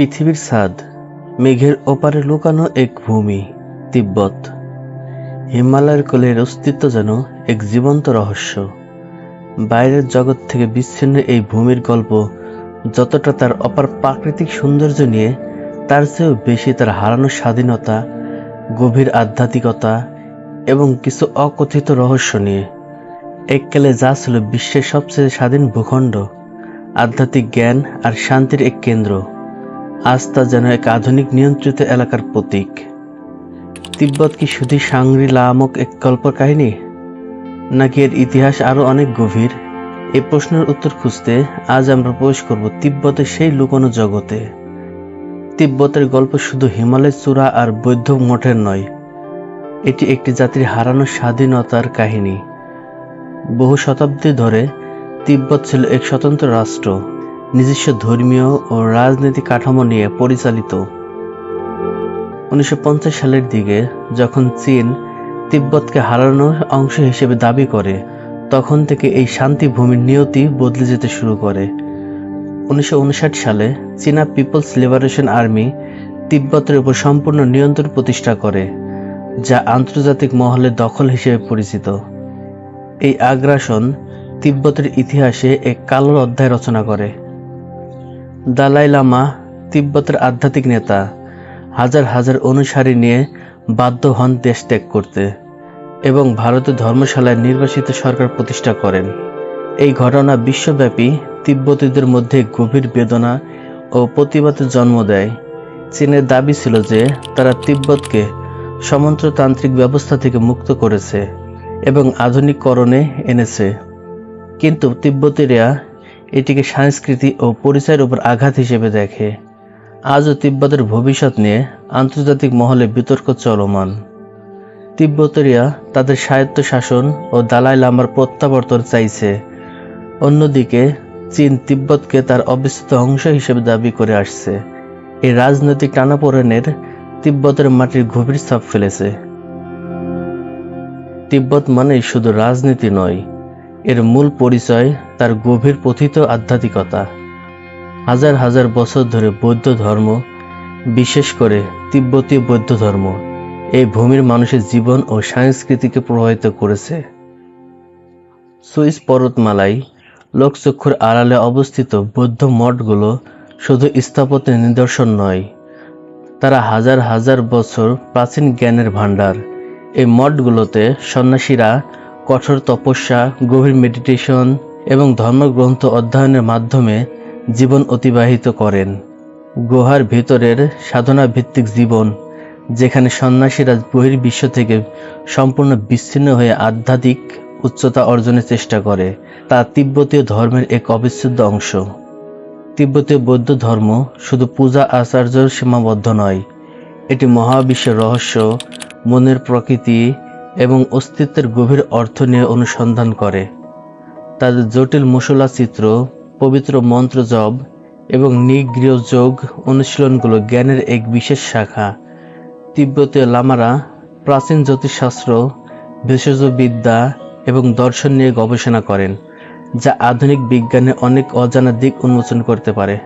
পৃথিবীর ছাদ মেঘের ওপারে লুকানো এক ভূমি, তিব্বত। হিমালয়ের কোলের অস্তিত্ব যেন এক জীবন্ত রহস্য। বাইরের জগৎ থেকে বিচ্ছিন্ন এই ভূমির গল্প যতটা তার অপার প্রাকৃতিক সৌন্দর্য নিয়ে, তার চেয়েও বেশি তার হারানো স্বাধীনতা, গভীর আধ্যাত্মিকতা এবং কিছু অকথিত রহস্য নিয়ে। এককালে যা ছিল বিশ্বের সবচেয়ে স্বাধীন ভূখণ্ড, আধ্যাত্মিক জ্ঞান আর শান্তির এক কেন্দ্র। তা যেন এক আধুনিক নিয়ন্ত্রিত এলাকার প্রতীক। তিব্বত কি শুধু সাংরি, লামক এক কল্পকাহিনী নাকি এর ইতিহাস আরও অনেক গভীর? এই প্রশ্নের উত্তর খুঁজতে আজ আমরা প্রবেশ করব তিব্বতের সেই লুকানো জগতে। তিব্বতের গল্প শুধু হিমালয় চূড়া আর বৌদ্ধ মঠের নয়, এটি একটি জাতির হারানো স্বাধীনতার কাহিনী। বহু শতাব্দী ধরে তিব্বত ছিল এক স্বতন্ত্র রাষ্ট্র। নিজস্ব ধর্মীয় ও রাজনৈতিক কাঠামো নিয়ে পরিচালিত। উনিশশো পঞ্চাশ সালের দিকে যখন চীন তিব্বতকে হারানোর অংশ হিসেবে দাবি করে, তখন থেকে এই শান্তি ভূমির নিয়তি বদলে যেতে শুরু করে। উনিশশো উনষাট সালে চীনা পিপলস লিবারেশন আর্মি তিব্বতের উপর সম্পূর্ণ নিয়ন্ত্রণ প্রতিষ্ঠা করে, যা আন্তর্জাতিক মহলে দখল হিসেবে পরিচিত। এই আগ্রাসন তিব্বতের ইতিহাসে এক কালো অধ্যায় রচনা করে। দালাই লামা, তিব্বতের আধ্যাত্মিক নেতা, হাজার হাজার অনুসারী নিয়ে বাধ্য হন দেশ ত্যাগ করতে এবং ভারতের ধর্মশালায় নির্বাসিত সরকার প্রতিষ্ঠা করেন। এই ঘটনা বিশ্বব্যাপী, তিব্বতীদের মধ্যে গভীর বেদনা ও প্রতিবাদের জন্ম দেয়। চীনের দাবি ছিল যে, তারা তিব্বতকে সমন্ত্রতান্ত্রিক ব্যবস্থা থেকে মুক্ত করেছে এবং আধুনিককরণে এনেছে। কিন্তু তিব্বতীরা এটিকে সংস্কৃতি ও পরিচয়ের উপর আঘাত হিসেবে দেখে। আজও তিব্বতের ভবিষ্যৎ নিয়ে আন্তর্জাতিক মহলে বিতর্ক চলমান। তিব্বতীরা তাদের স্বায়ত্ত শাসন ও দালাই লামার প্রত্যাবর্তন চাইছে। অন্যদিকে, চীন তিব্বতকে তার অবিচ্ছেদ্য অংশ হিসেবে দাবি করে আসছে। এই রাজনৈতিক টানাপোড়েনের তিব্বতের মাটির গভীর ছাপ ফেলেছে। তিব্বত মানেই শুধু রাজনীতি নয় এর মূল পরিচয় তার গভীর পথিত আধ্যাত্মিকতা। হাজার হাজার বছর ধরে বৌদ্ধ ধর্ম, বিশেষ করে তিব্বতীয় বৌদ্ধ ধর্ম, এই ভূমির মানুষের জীবন ও সংস্কৃতিকে প্রভাবিত করেছে। সুইস পর্বতমালায় লোকচক্ষুর আড়ালে অবস্থিত বৌদ্ধ মঠগুলো শুধু স্থাপত্যের নিদর্শন নয়, তারা হাজার হাজার বছর প্রাচীন জ্ঞানের ভাণ্ডার। এই মঠগুলোতে সন্ন্যাসীরা কঠোর তপস্যা, গভীর মেডিটেশন এবং ধর্মগ্রন্থ অধ্যয়নের মাধ্যমে জীবন অতিবাহিত করেন। গুহার ভিতরের সাধনা ভিত্তিক জীবন, যেখানে সন্ন্যাসীরা বহির্বিশ্ব থেকে সম্পূর্ণ বিচ্ছিন্ন হয়ে আধ্যাত্মিক উচ্চতা অর্জনের চেষ্টা করে, তা তিব্বতীয় ধর্মের এক অবিচ্ছেদ্য অংশ। তিব্বতীয় বৌদ্ধ ধর্ম শুধু পূজা আচার্য সীমাবদ্ধ নয়, এটি মহাবিশ্বের রহস্য, মনের প্রকৃতি এবং অস্তিত্বের গভীর অর্থ নিয়ে অনুসন্ধান করে। তাদের জটিল মশলা চিত্র, পবিত্র মন্ত্র জপ এবং নিগৃহ যোগ অনুশীলনগুলো জ্ঞানের এক বিশেষ শাখা। তিব্বতীয় লামারা প্রাচীন জ্যোতিষশাস্ত্র ভেষজ বিদ্যা এবং দর্শন নিয়ে গবেষণা করেন, যা আধুনিক বিজ্ঞানে অনেক অজানা দিক উন্মোচন করতে পারে।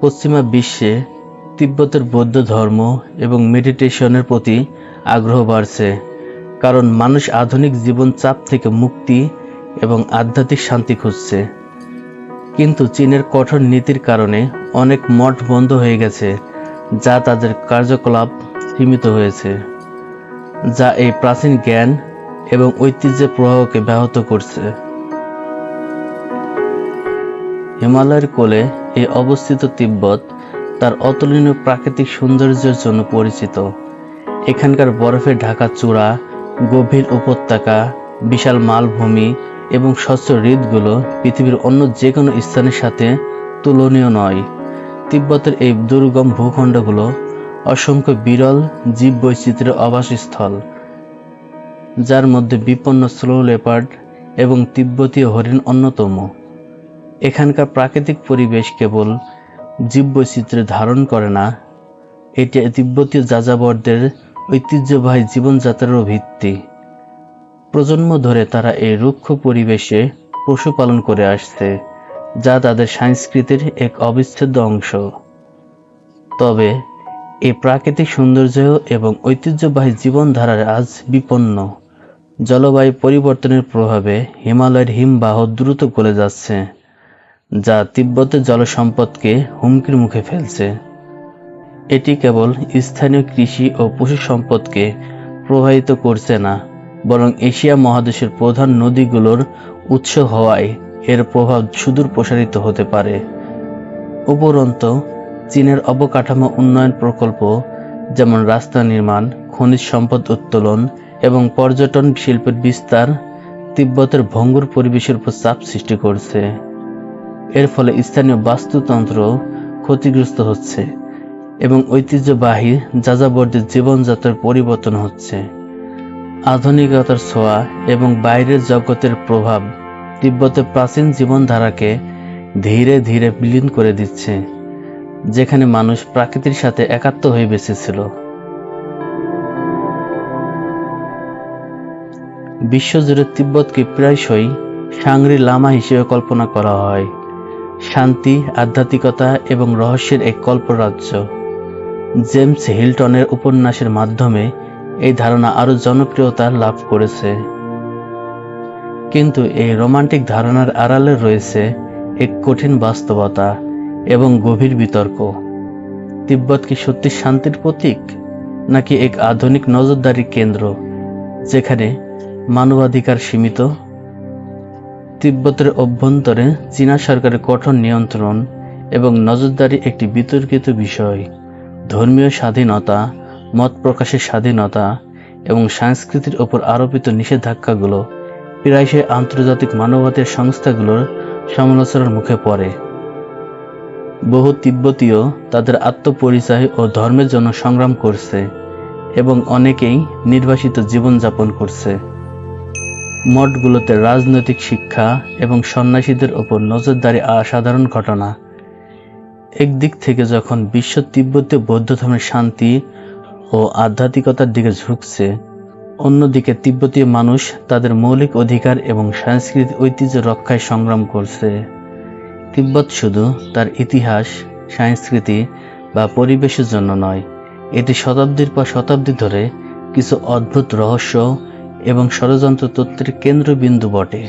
পশ্চিমা বিশ্বে তিব্বতের বৌদ্ধ ধর্ম এবং মেডিটেশনের প্রতি আগ্রহ বাড়ছে। কারণ মানুষ আধুনিক জীবন চাপ থেকে মুক্তি এবং আধ্যাত্মিক শান্তি খুঁজছে। কিন্তু চীনের কঠোর নীতির কারণে অনেক মঠ বন্ধ হয়ে গেছে, যা তাদের কার্যকলাপ সীমিত হয়েছে, যা এই প্রাচীন জ্ঞান এবং ঐতিহ্যের প্রবাহকে ব্যাহত করছে। হিমালয়ের কোলে এই অবস্থিত তিব্বত তার অতুলনীয় প্রাকৃতিক সৌন্দর্যের জন্য পরিচিত। এখানকার বরফে ঢাকা চূড়া গভীর উপত্যকা, বিশাল মালভূমি এবং স্বচ্ছ হ্রদগুলো পৃথিবীর অন্য যে কোনো স্থানের সাথে তুলনীয় নয়। তিব্বতের এই দুর্গম ভূখণ্ডগুলো অসংখ্য বিরল জীব বৈচিত্র্যের আবাসস্থল, যার মধ্যে বিপন্ন স্লো লেপার্ড এবং তিব্বতীয় হরিণ অন্যতম। এখানকার প্রাকৃতিক পরিবেশ কেবল জীববৈচিত্র্য ধারণ করে না, এটি তিব্বতীয় যাযাবরদের ঐতিহ্যবাহী জীবনযাত্রারও ভিত্তি। প্রজন্ম ধরে তারা এই রুক্ষ পরিবেশে পশুপালন করে আসছে, যা তাদের সংস্কৃতির এক অবিচ্ছেদ্য অংশ। তবে, এই প্রাকৃতিক সৌন্দর্য এবং ঐতিহ্যবাহী জীবনধারার আজ বিপন্ন। জলবায়ু পরিবর্তনের প্রভাবে হিমালয়ের হিমবাহ দ্রুত গলে যাচ্ছে, যা তিব্বতের জলসম্পদকে হুমকির মুখে ফেলছে। এটি কেবল স্থানীয় কৃষি ও পশু সম্পদকে প্রভাবিত করছে না, বরং এশিয়া মহাদেশের প্রধান নদীগুলোর উৎস হওয়ায় এর প্রভাব সুদূর প্রসারিত হতে পারে। উপরন্তু, চীনের অবকাঠামো উন্নয়ন প্রকল্প যেমন রাস্তা নির্মাণ, খনিজ সম্পদ উত্তোলন এবং পর্যটন শিল্পের বিস্তার তিব্বতের ভঙ্গুর পরিবেশের উপর চাপ সৃষ্টি করছে। এর ফলে স্থানীয় বাস্তুতন্ত্র ক্ষতিগ্রস্ত হচ্ছে। এবং ঐতিহ্যবাহী যাযাবরদের জীবনযাত্রার পরিবর্তন হচ্ছে। আধুনিকতার ছোঁয়া এবং বাইরের জগতের প্রভাব তিব্বতের প্রাচীন জীবনধারাকে ধীরে ধীরে বিলীন করে দিচ্ছে, যেখানে মানুষ প্রকৃতির সাথে একাত্ম হয়ে বেঁচেছিল। বিশ্বজুড়ে তিব্বতকে প্রায়শই সাংরি লামা হিসেবে কল্পনা করা হয়। শান্তি, আধ্যাত্মিকতা এবং রহস্যের এক কল্পরাজ্য। জেমস হিল্টনের উপন্যাসের মাধ্যমে এই ধারণা আরও জনপ্রিয়তা লাভ করেছে। কিন্তু এই রোমান্টিক ধারণার আড়ালে রয়েছে এক কঠিন বাস্তবতা এবং গভীর বিতর্ক। তিব্বত কি সত্যি শান্তির প্রতীক, নাকি এক আধুনিক নজরদারি কেন্দ্র, যেখানে মানবাধিকার সীমিত? তিব্বতের অভ্যন্তরে চীনা সরকারের কঠোর নিয়ন্ত্রণ এবং নজরদারি একটি বিতর্কিত বিষয়। ধর্মীয় স্বাধীনতা, মত প্রকাশের স্বাধীনতা এবং সংস্কৃতির ওপর আরোপিত নিষেধাজ্ঞাগুলো প্রায়শই আন্তর্জাতিক মানবাধিকার সংস্থাগুলোর সমালোচনার মুখে পড়ে। বহু তিব্বতীয় তাদের আত্মপরিচয় ও ধর্মের জন্য সংগ্রাম করছে এবং অনেকেই নির্বাসিত জীবনযাপন করছে। মঠগুলোতে রাজনৈতিক শিক্ষা এবং সন্ন্যাসীদের ওপর নজরদারি অসাধারণ ঘটনা। একদিক থেকে যখন বিশ্ব তিব্বতীয় বৌদ্ধ ধর্মের শান্তি ও আধ্যাত্মিকতার দিকে ঝুঁকছে, অন্যদিকে তিব্বতীয় মানুষ তাদের মৌলিক অধিকার এবং সাংস্কৃতিক ঐতিহ্য রক্ষায় সংগ্রাম করছে। তিব্বত শুধু তার ইতিহাস, সংস্কৃতি বা পরিবেশের জন্য নয়, এটি শতাব্দীর পর শতাব্দী ধরে কিছু অদ্ভুত রহস্য এবং ষড়যন্ত্র তত্ত্বের কেন্দ্রবিন্দু বটে।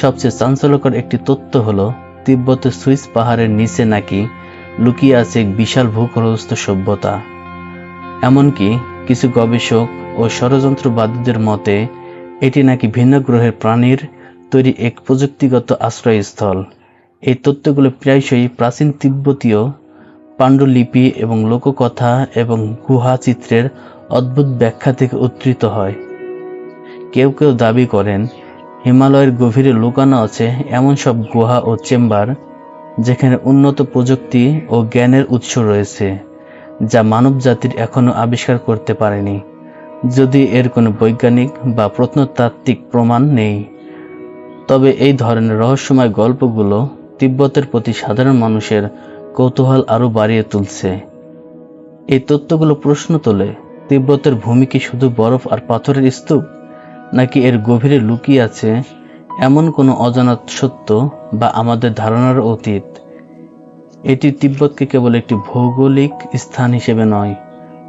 সবচেয়ে চাঞ্চল্যকর একটি তথ্য হলো তিব্বতের সুইস পাহাড়ের নিচে নাকি লুকিয়ে আছে এক বিশাল ভূগর্ভস্থ সভ্যতা। এমনকি কিছু গবেষক ও ষড়যন্ত্রবাদীদের মতে, এটি নাকি ভিন্ন গ্রহের প্রাণীর তৈরি এক প্রযুক্তিগত আশ্রয়স্থল। এই তত্ত্বগুলো প্রায়শই প্রাচীন তিব্বতীয় পাণ্ডুলিপি এবং লোককথা এবং গুহা চিত্রের অদ্ভুত ব্যাখ্যা থেকে উদ্ধৃত হয়। কেউ কেউ দাবি করেন হিমালয়ের গভীরে লুকানো আছে এমন সব গুহা ও চেম্বার, যেখানে উন্নত প্রযুক্তি ও জ্ঞানের উৎস রয়েছে, যা মানব জাতির এখনও আবিষ্কার করতে পারেনি। যদি এর কোনো বৈজ্ঞানিক বা প্রত্নতাত্ত্বিক প্রমাণ নেই, তবে এই ধরনের রহস্যময় গল্পগুলো তিব্বতের প্রতি সাধারণ মানুষের কৌতূহল আরও বাড়িয়ে তুলছে। এই তত্ত্বগুলো প্রশ্ন তোলে, তিব্বতের ভূমি কি শুধু বরফ আর পাথরের স্তূপ? নাকি এর গভীরে লুকিয়ে আছে এমন কোনো অজানা সত্য বা আমাদের ধারণার অতীত? এটি তিব্বতকে কেবল একটি ভৌগোলিক স্থান হিসেবে নয়,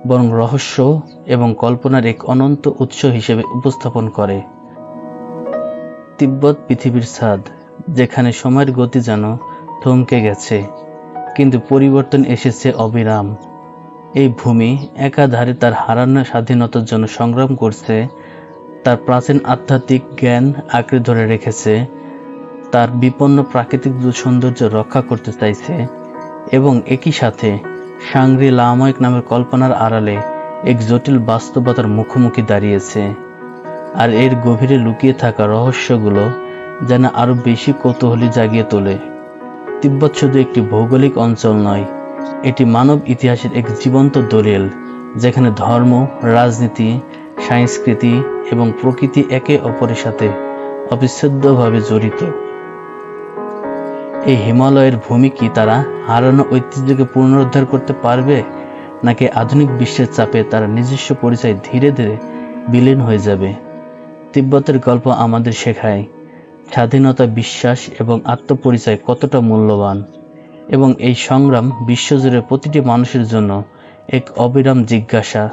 বরং রহস্য এবং কল্পনার এক অনন্ত উৎস হিসেবে উপস্থাপন করে। তিব্বত পৃথিবীর ছাদ, যেখানে সময়ের গতি যেন থমকে গেছে, কিন্তু পরিবর্তন এসেছে অবিরাম। এই ভূমি একাধারে তার হারানো স্বাধীনতার জন্য সংগ্রাম করছে তার প্রাচীন আধ্যাত্মিক জ্ঞান আঁকড়ে ধরে রেখেছে, তার বিপন্ন প্রাকৃতিক সৌন্দর্য রক্ষা করতে চাইছে এবং একই সাথে সাংরি লাময়িক নামের কল্পনার আড়ালে এক জটিল বাস্তবতার মুখোমুখি দাঁড়িয়েছে আর এর গভীরে লুকিয়ে থাকা রহস্যগুলো যেন আরও বেশি কৌতূহলী জাগিয়ে তোলে। তিব্বত শুধু একটি ভৌগোলিক অঞ্চল নয়, এটি মানব ইতিহাসের এক জীবন্ত দলিল যেখানে ধর্ম, রাজনীতি সংস্কৃতি এবং প্রকৃতি একে অপরের সাথে অবিচ্ছেদ্যভাবে জড়িত। এই হিমালয়ের ভূমি কি তারা হারানো ঐতিহ্যকে পুনরুদ্ধার করতে পারবে, নাকি আধুনিক বিশ্বের চাপে তার নিজস্ব পরিচয় ধীরে ধীরে বিলীন হয়ে যাবে? তিব্বতের গল্প আমাদের শেখায়, স্বাধীনতা, বিশ্বাস এবং আত্মপরিচয় কতটা মূল্যবান? এবং এই সংগ্রাম বিশ্বজুড়ে প্রতিটি মানুষের জন্য এক অবিরাম জিজ্ঞাসা।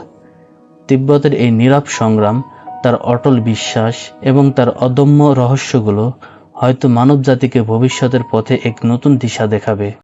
তিব্বতের এই নীরব সংগ্রাম, তার অটল বিশ্বাস এবং তার অদম্য রহস্যগুলো হয়তো মানব জাতিকে ভবিষ্যতের পথে এক নতুন দিশা দেখাবে।